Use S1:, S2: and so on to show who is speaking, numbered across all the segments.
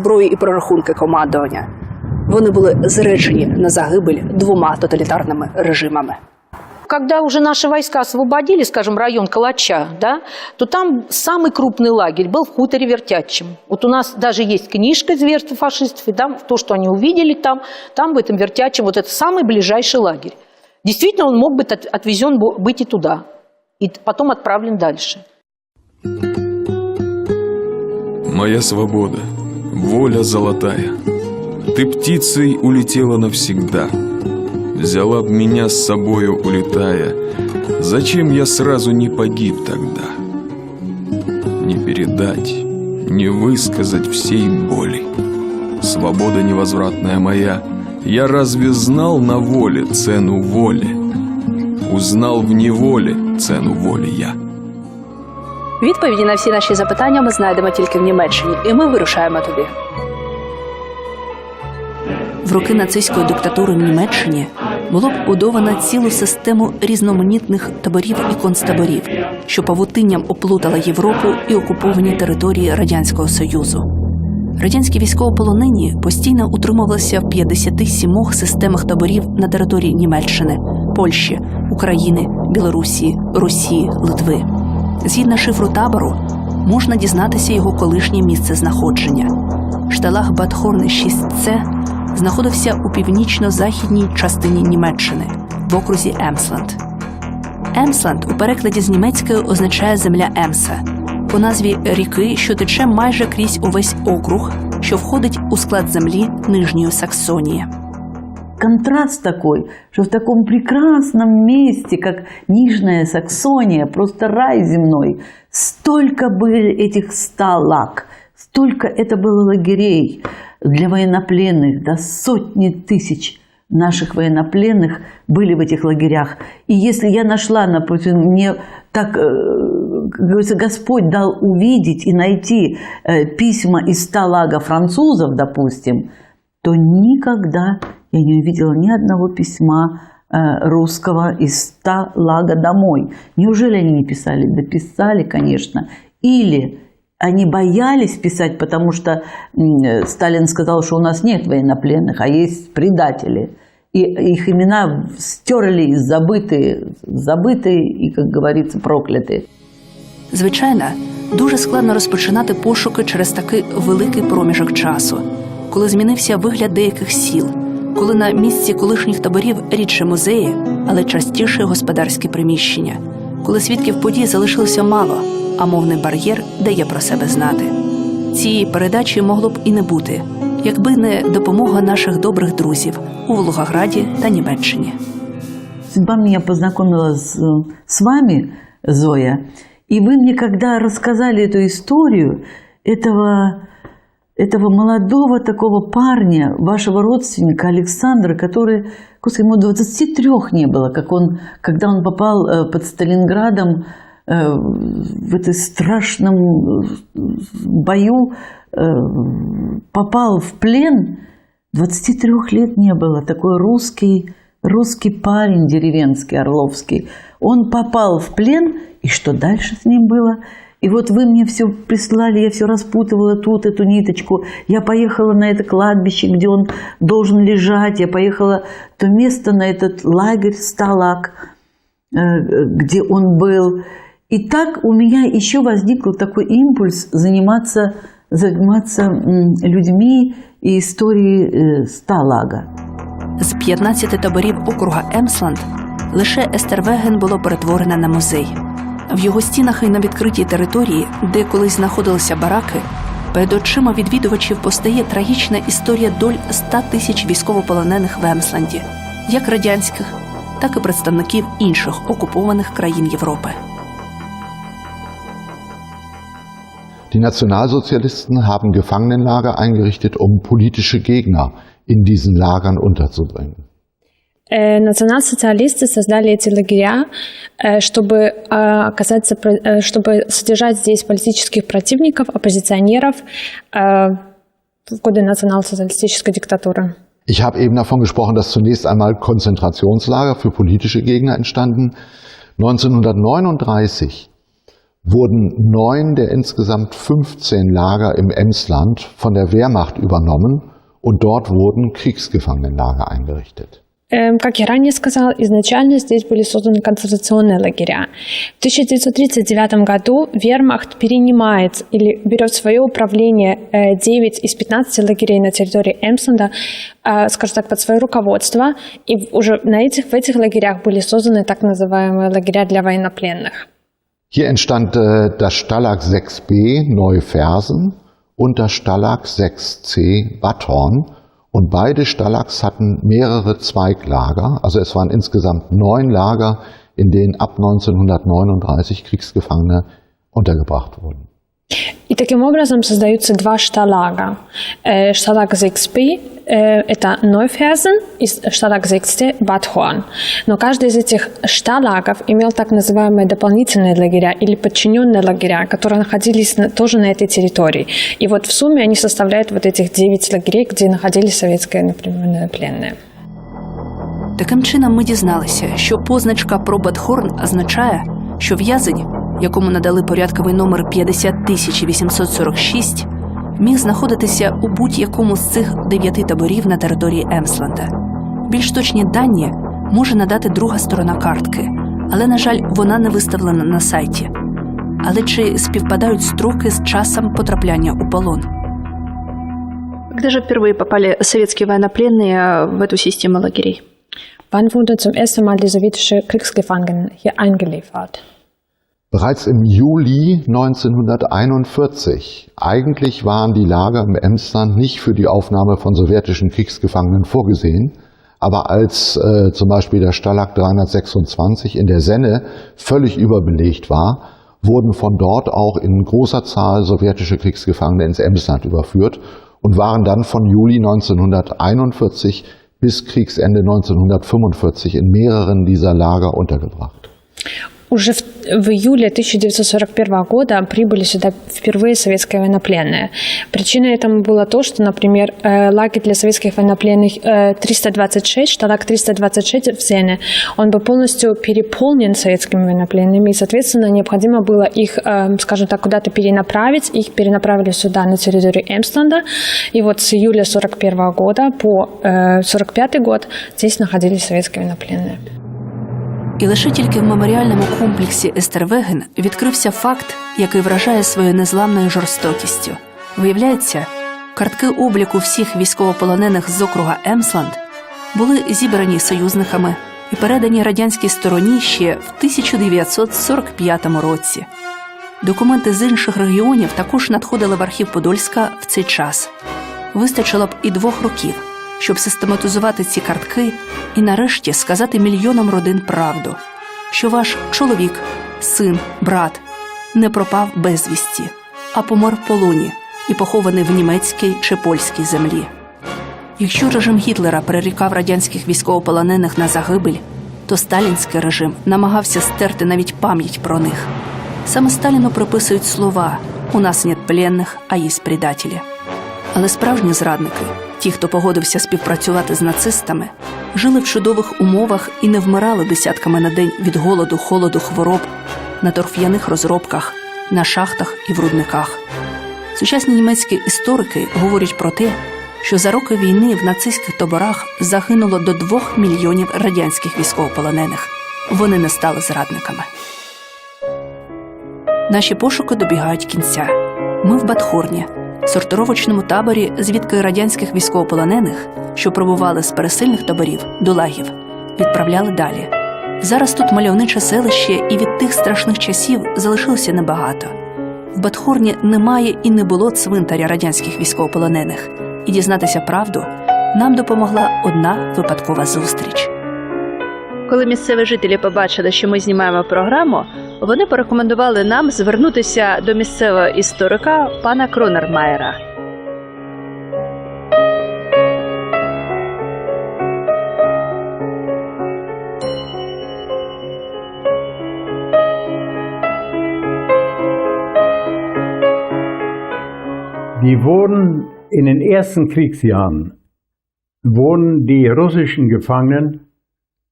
S1: зброї і прорахунки командування. Вони були зречені на загибель двома тоталітарними режимами.
S2: Когда уже наши войска освободили, скажем, район Калача, да, то там самый крупный лагерь был в хуторе Вертячем. Вот у нас даже есть книжка «Зверство фашистов», и там то, что они увидели там, там в этом Вертячем, вот это самый ближайший лагерь. Действительно, он мог быть от- отвезен бо- быть и туда, и т- потом отправлен дальше.
S3: Моя свобода, воля золотая. Ты птицей улетела навсегда. Взяла б меня с собою, улетая. Зачем я сразу не погиб тогда? Не передать, не высказать всей боли. Свобода невозвратная моя, я разве знал на воле цену воли? Узнал в неволе цену воли я.
S1: Відповіді на всі наші запитання ми знайдемо тільки в Німеччині, і ми вирушаємо туди. В роки нацистської диктатури в Німеччині було будовано цілу систему різноманітних таборів і концтаборів, що павутинням оплутала Європу і окуповані території Радянського Союзу. Радянські військовополонені постійно утримувалися в 57 системах таборів на території Німеччини, Польщі, України, Білорусі, Росії, Литви. Згідно шифру табору, можна дізнатися його колишнє місце знаходження. Шталах Батхорни 6С знаходився у північно-західній частині Німеччини в окрузі Емсленд. Емсленд у перекладі з німецької означає земля Емса по назві ріки, що тече майже крізь увесь округ, що входить у склад землі Нижньої Саксонії.
S4: Контраст такой, что в таком прекрасном месте, как Нижняя Саксония, просто рай земной, столько были этих сталак, столько это было лагерей для военнопленных, да сотни тысяч наших военнопленных были в этих лагерях. И если я нашла, например, мне так, э, как говорится, Господь дал увидеть и найти э, письма из сталага французов, допустим, то никогда я не увидела ни одного письма э, русского из ста лага домой. Неужели они не писали? Да писали, конечно. Или они боялись писать, потому что м, э, Сталин сказал, что у нас нет военнопленных, а есть предатели. И их имена стерли, забытые, забытые и, как говорится, проклятые.
S1: Звичайно, дуже складно розпочинати пошуки через такий великий проміжок часу, коли змінився вигляд деяких сіл, коли на місці колишніх таборів рідше музеї, але частіше господарські приміщення, коли свідків подій залишилося мало, а мовний бар'єр дає про себе знати. Цієї передачі могло б і не бути, якби не допомога наших добрих друзів у Волгограді та Німеччині.
S4: Судьба меня познакомила с, с вами, Зоя, и вы мне, когда рассказали эту историю этого, этого молодого такого парня, вашего родственника Александра, который, господи, ему 23 не было, как он, когда он попал э, под Сталинградом э, в этом страшном э, бою, попал в плен, 23 лет не было, такой русский, русский парень деревенский, орловский. Он попал в плен, и что дальше с ним было? И вот вы мне все прислали, я все распутывала тут эту ниточку. Я поехала на это кладбище, где он должен лежать. Я поехала то место, на этот лагерь Сталак, э, где он был. И так у меня еще возник такой импульс заниматься, заниматься людьми и историей э, Сталага.
S1: З 15 таборів округа Емсланд лише Естервеген було перетворене на музей. В його стінах і на відкритій території, де колись знаходилися бараки, перед очима відвідувачів постає трагічна історія доль 100 тисяч військовополонених в Емсленді, як радянських, так і представників інших окупованих країн Європи.
S5: Die Nationalsozialisten haben Gefangenenlager eingerichtet, um politische Gegner in diesen Lagern unterzubringen.
S6: Э, Национал-социалисты создали эти лагеря, э, чтобы э, оказаться, про- э, чтобы содержать здесь политических противников, оппозиционеров э, в годы национал-социалистической диктатуры.
S5: Ich habe eben davon gesprochen, dass zunächst einmal Konzentrationslager für politische Gegner entstanden. 1939 wurden neun der insgesamt 15 Lager im Emsland von der Wehrmacht übernommen und dort wurden Kriegsgefangenenlager eingerichtet.
S6: Эм, Как я ранее сказал, изначально здесь были созданы концентрационные лагеря. В 1939 году Вермахт перенимает или берет в свое управление э, 9 из 15 лагерей на территории Эмсленда, э, скажем так, под свое руководство. И уже на этих, в этих лагерях были созданы так называемые лагеря для военнопленных.
S5: Hier entstand äh, das Stalag 6b Neufersen und das Stalag 6c Bad Horn. Und beide Stalags hatten mehrere Zweiglager. Also es waren insgesamt neun Lager, in denen ab 1939 Kriegsgefangene untergebracht wurden.
S6: И таким образом создаются два шталага. Э, Шталаг ZXP э, – это Нойферзен и шталаг ZXT – Бадхорн. Но каждый из этих шталагов имел так называемые дополнительные лагеря или подчиненные лагеря, которые находились на- тоже на этой территории. И вот в сумме они составляют вот этих девять лагерей, где находились советские, например, пленные.
S1: Таким чином, ми дізналися, що позначка про Бадхорн означає, що в'язень, якому надали порядковий номер 50846, міг знаходитися у будь-якому з цих дев'яти таборів на території Емсленда. Більш точні дані може надати друга сторона картки, але, на жаль, вона не виставлена на сайті. Але чи співпадають строки з часом потрапляння у полон?
S7: Когда же впервые попали советские военнопленные в эту систему лагерей?
S6: Wann wurde zum ersten Mal die sowjetische Kriegsgefangenen hier eingeliefert?
S5: Bereits im Juli 1941. Eigentlich waren die Lager im Emsland nicht für die Aufnahme von sowjetischen Kriegsgefangenen vorgesehen. Aber als äh, zum Beispiel der Stalag 326 in der Senne völlig überbelegt war, wurden von dort auch in großer Zahl sowjetische Kriegsgefangene ins Emsland überführt und waren dann von Juli 1941 bis Kriegsende 1945 in mehreren dieser Lager untergebracht.
S6: Уже в, в июле 1941 года прибыли сюда впервые советские военнопленные. Причиной этому было то, что, например, э, лагерь для советских военнопленных э, 326, шталаг 326 в Зене, он был полностью переполнен советскими военнопленными, и, соответственно, необходимо было их, э, скажем так, куда-то перенаправить. Их перенаправили сюда, на территорию Эмсленда. И вот с июля 1941 года по 1945 год здесь находились советские военнопленные.
S1: І лише тільки в меморіальному комплексі Естервеген відкрився факт, який вражає своєю незламною жорстокістю. Виявляється, картки обліку всіх військовополонених з округа Емсланд були зібрані союзниками і передані радянській стороні ще в 1945 році. Документи з інших регіонів також надходили в архів Подольська в цей час. Вистачило б і двох років, щоб систематизувати ці картки і нарешті сказати мільйонам родин правду, що ваш чоловік, син, брат не пропав безвісті, а помер в полоні і похований в німецькій чи польській землі. Якщо режим Гітлера перерікав радянських військовополонених на загибель, то сталінський режим намагався стерти навіть пам'ять про них. Саме Сталіну приписують слова У нас нет пленних, а є предателі. Але справжні зрадники, ті, хто погодився співпрацювати з нацистами, жили в чудових умовах і не вмирали десятками на день від голоду, холоду, хвороб на торф'яних розробках, на шахтах і в рудниках. Сучасні німецькі історики говорять про те, що за роки війни в нацистських таборах загинуло до двох мільйонів радянських військовополонених. Вони не стали зрадниками. Наші пошуки добігають кінця. Ми в Батхорні, сортировочному таборі, звідки радянських військовополонених, що пробували з пересильних таборів до лагів, відправляли далі. Зараз тут мальовниче селище, і від тих страшних часів залишилося небагато. В Батхорні немає і не було цвинтаря радянських військовополонених, і дізнатися правду нам допомогла одна випадкова зустріч.
S7: Коли місцеві жителі побачили, що ми знімаємо програму, вони порекомендували нам звернутися до місцевого історика пана Кронермаєра.
S8: Die wurden in den ersten Kriegsjahren, wurden die russischen Gefangenen,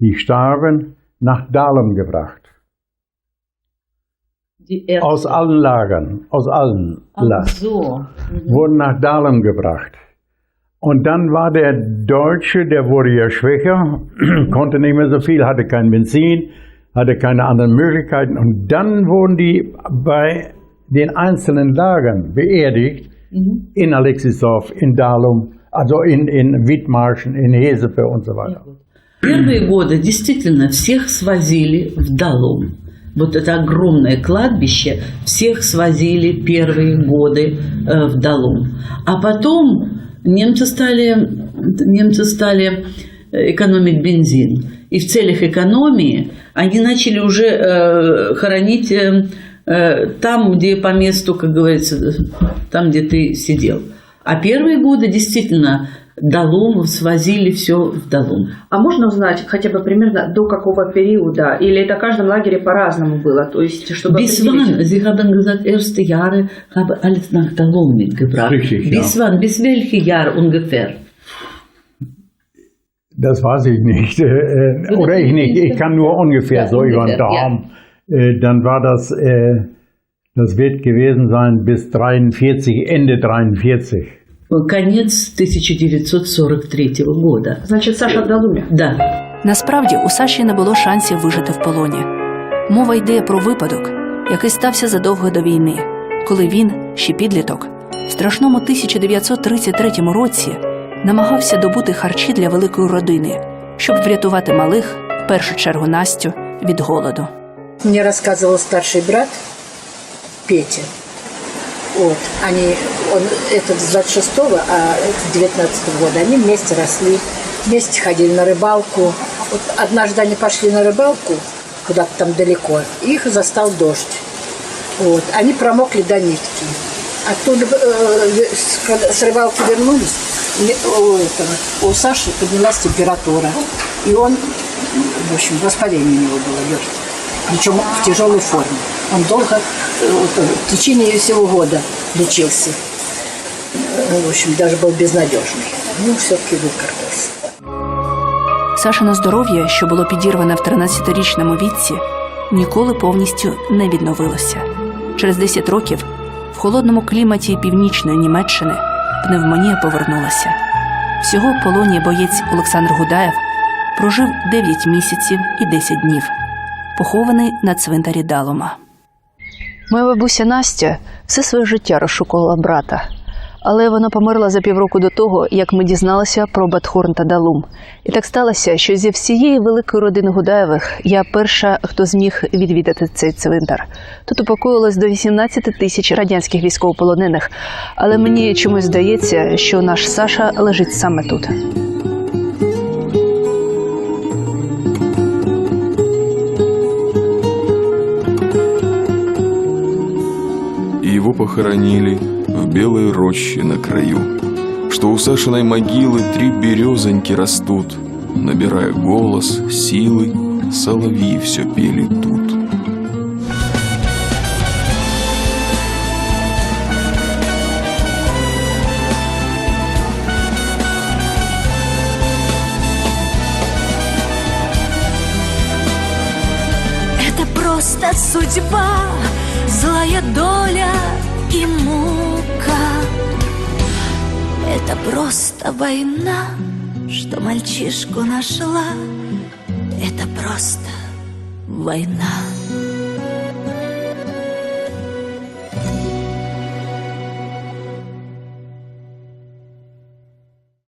S8: die starben, nach Dahlem gebracht. aus allen Lagern, aus allen Lagern,
S4: So.
S8: wurden nach Dahlem gebracht. Und dann war der Deutsche, der wurde ja schwächer, konnte nicht mehr so viel, hatte kein Benzin, hatte keine anderen Möglichkeiten. Und dann wurden die bei den einzelnen Lagern beerdigt, in Alexisdorf, in Dahlum, also in, in Wittmarschen, in Hesepe und so weiter.
S4: Первые годы действительно всех свозили в Далум. Вот это огромное кладбище, всех свозили первые годы э, в Далум. А потом немцы стали, немцы стали э, экономить бензин. И в целях экономии они начали уже э, хоронить там, где по месту, как говорится, там, где ты сидел. А первые годы действительно Далум свозили все в Далум.
S7: А можно узнать хотя бы примерно до какого периода? Или это в каждом лагере по-разному было? То есть, чтобы
S4: Bis
S7: определить-
S4: wann? Sie haben gesagt, erste Jahre habe alles nach Dalum mitgebracht.
S8: Richtig, ja.
S4: Bis wann? Bis welches Jahr ungefähr?
S8: Das weiß ich nicht. Äh, äh, oder ich nicht. Ich kann nur ungefähr
S4: Ja,
S8: so über den
S4: ungefähr,
S8: Daumen. Äh, dann war das, äh, das wird gewesen sein bis 43, Ende 43.
S4: Конец 1943 года.
S7: Значит, Саша в Далуме.
S4: Да.
S1: Насправді у Саші не було шансів вижити в полоні. Мова йде про випадок, який стався задовго до війни, коли він, ще підліток, в страшному 1933 році намагався добути харчі для великої родини, щоб врятувати малих, в першу чергу Настю, від голоду.
S9: Мне рассказывал старший брат Петя. Вот, они, он, этот с 26-го, а с 19 года, они вместе росли, вместе ходили на рыбалку. Вот однажды они пошли на рыбалку, куда-то там далеко, их застал дождь. Вот, они промокли до нитки. Оттуда, э, с, с рыбалки вернулись, у, этого, у Саши поднялась температура. И он, в общем, воспаление у него было легкое. Причем в тяжелой форме. Он долго, э, вот, в течение всего года лечился. Э, В общем, даже был безнадежный. Ну, все-таки выкарабкался.
S1: Сашино здоров'я, що було підірване в 13-річному віці, ніколи повністю не відновилося. Через 10 років в холодному кліматі північної Німеччини пневмонія повернулася. Всього в полоні боєць Олександр Гудаєв прожив 9 місяців і 10 днів, похований на цвинтарі Далома.
S7: Моя бабуся Настя все своє життя розшукувала брата. Але вона померла за півроку до того, як ми дізналися про Батхорн та Далум. І так сталося, що зі всієї великої родини Гудаєвих я перша, хто зміг відвідати цей цвинтар. Тут упокоїлось до 18 тисяч радянських військовополонених, але мені чомусь здається, що наш Саша лежить саме тут.
S3: Его похоронили в белой роще на краю, что у Сашиной могилы три березоньки растут, набирая голос, силы, соловьи все пели тут.
S10: Это просто судьба, злая доля и мука. Это просто война, что мальчишку нашла. Это просто война.